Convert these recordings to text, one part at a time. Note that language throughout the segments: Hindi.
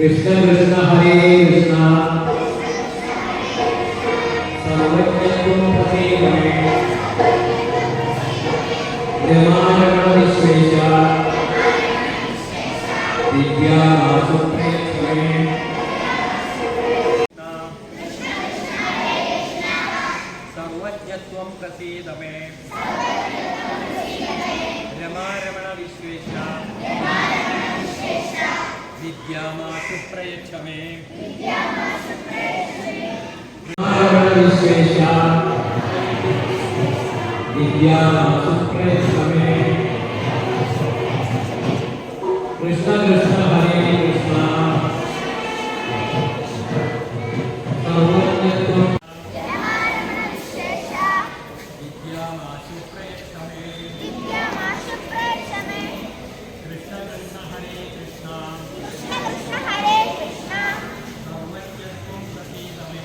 कृष्ण कृष्ण हरे कृष्ण। सर्वज्ञत्वं प्रसीद मे रमारमण विश्वेश विद्यामासु विद्यामासु प्रयच्छ मे रमारमण विश्वेश विद्यामासु प्रयच्छ मे कृष्ण कृष्ण हरे कृष्ण। सर्वज्ञत्वं विद्यामासु प्रयच्छ मे कृष्ण कृष्ण हरे कृष्ण सर्वज्ञत्वं प्रसीद मे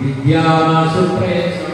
విద్యాసు ప్రయత్నం